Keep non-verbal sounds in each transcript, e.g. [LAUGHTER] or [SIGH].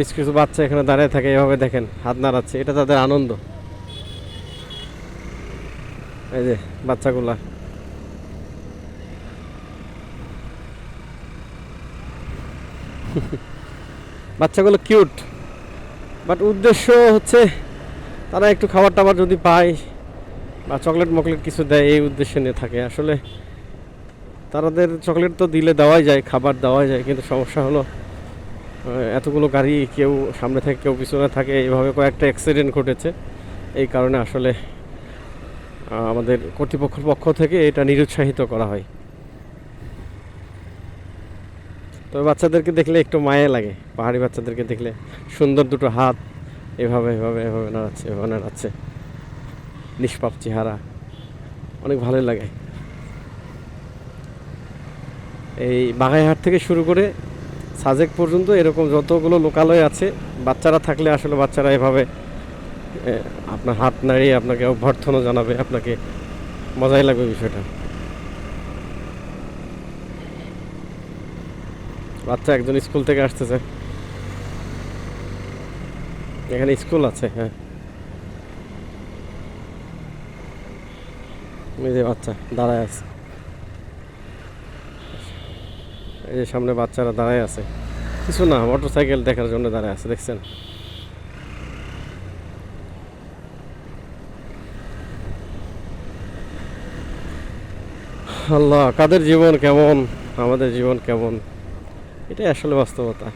বেশ কিছু বাচ্চা এখানে দাঁড়িয়ে থাকে, এভাবে দেখেন, হাত নাড়াচ্ছে, এটা তাদের আনন্দ। এই যে বাচ্চাগুলা। [LAUGHS] বাচ্চাগুলো কিউট। বাট উদ্দেশ্য হচ্ছে, তারা একটু খাবার টাবার যদি পায় বা চকলেট মকলেট কিছু দেয়, এই উদ্দেশ্যে নিয়ে থাকে। আসলে তাদের চকলেট তো দিলে দেওয়াই যায়, খাবার দেওয়াই যায়, কিন্তু সমস্যা হলো এতগুলো গাড়ি কেউ সামনে থাকে, কেউ পিছনে থাকে এইভাবে কয়েকটা অ্যাক্সিডেন্ট ঘটেছে। এই কারণে আসলে আমাদের কর্তৃপক্ষের পক্ষ থেকে এটা নিরুৎসাহিত করা হয়। তবে বাচ্চাদেরকে দেখলে একটু মায়া লাগে, পাহাড়ি বাচ্চাদেরকে দেখলে। সুন্দর দুটো হাত, এভাবে এভাবে এভাবে নাড়াচ্ছে এভাবে নাড়াচ্ছে। নিষ্পাপ চেহারা, অনেক ভালোই লাগে। এই বাগাইহাট থেকে শুরু করে সাজেক পর্যন্ত এরকম যতগুলো লোকালয় আছে, বাচ্চারা থাকলে আসলে বাচ্চারা এভাবে আপনার হাত নাড়িয়ে আপনাকে অভ্যর্থনা জানাবে, আপনাকে মজাই লাগবে বিষয়টা। বাচ্চা একজন স্কুল থেকে আসতেছে। এখানে স্কুল আছে হ্যাঁ। বাচ্চা দাঁড়ায় আছে। এই সামনে বাচ্চারা দাঁড়ায় আছে। কিছু না মোটর সাইকেল দেখার জন্য দাঁড়ায় আছে, দেখছেন? আল্লাহ, কাদের জীবন কেমন? আমাদের জীবন কেমন? এটাই আসলে বাস্তবতা।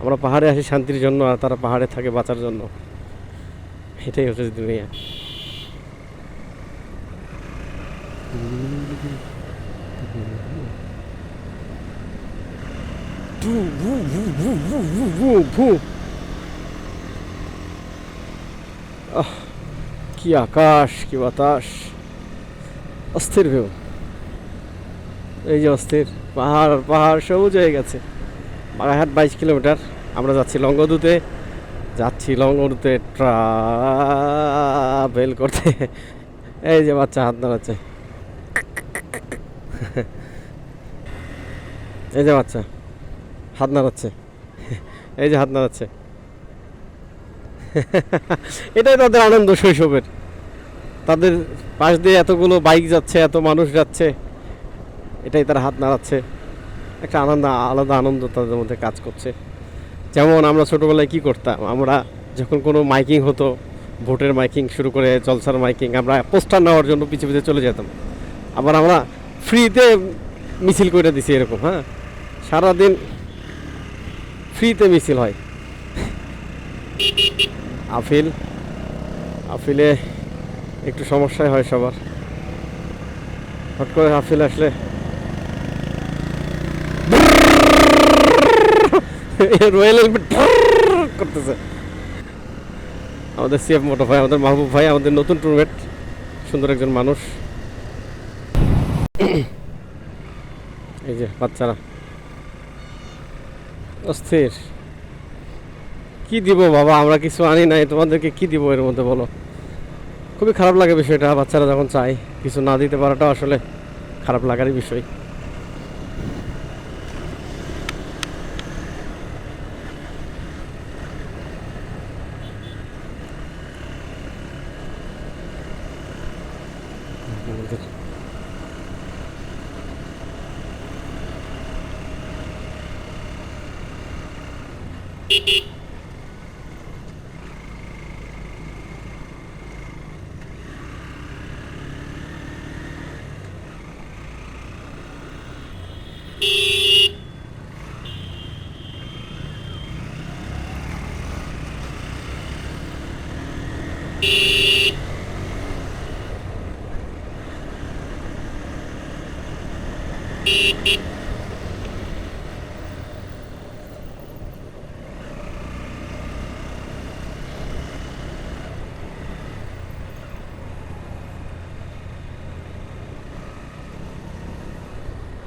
আমরা পাহাড়ে আসি শান্তির জন্য আর তারা পাহাড়ে থাকে বাঁচার জন্য। এটাই হচ্ছে দুনিয়া। আহ, কি আকাশ কি বাতাস। অস্থির ভিউ এই যে অস্থির। পাহাড় পাহাড় সবুজ হয়ে গেছে। বাগাহাট বাইশ কিলোমিটার। আমরা যাচ্ছি লঙ্গদুতে। যাচ্ছি লঙ্গদুতে ট্রাভেল করতে। এই যে বাচ্চা হাত দাঁড়াচ্ছে [LAUGHS] এই যে বাচ্চা, হাত নাড়াচ্ছে। এই যে হাত নাড়াচ্ছে। [LAUGHS] এটাই তাদের আনন্দ শৈশবের। তাদের পাশ দিয়ে এতগুলো বাইক যাচ্ছে, এত মানুষ যাচ্ছে, এটাই তারা হাত নাড়াচ্ছে। একটা আনন্দ, আলাদা আনন্দ তাদের মধ্যে কাজ করছে। যেমন আমরা ছোটোবেলায় কি করতাম, আমরা যখন কোনো মাইকিং হতো, ভোটের মাইকিং শুরু করে, জলসার মাইকিং, আমরা পোস্টার নেওয়ার জন্য পিছিয়ে পিছিয়ে চলে যেতাম। আবার আমরা ফ্রিতে মিছিল করে দিছি এরকম হ্যাঁ? সারাদিন ফ্রিতে মিছিল হয়। আফিল, আফিলে একটু সমস্যাই হয় সবার। হট করে আফিল আসলে [LAUGHS] রয়্যাল [LAUGHS] করতেছে। আমাদের সিএফ মোটো ভাই, আমাদের মাহবুব ভাই, আমাদের নতুন টুরমেট সুন্দর একজন মানুষ। এই যে, বাচ্চারা। অস্থির। কি দিব বাবা, আমরা কিছু আনি নাই, তোমাদেরকে কি দিব এর মধ্যে বলো? খুবই খারাপ লাগে বিষয়টা, বাচ্চারা যখন চায়, কিছু না দিতে পারাটা আসলে খারাপ লাগারই বিষয়। আমাদের Beep, beep.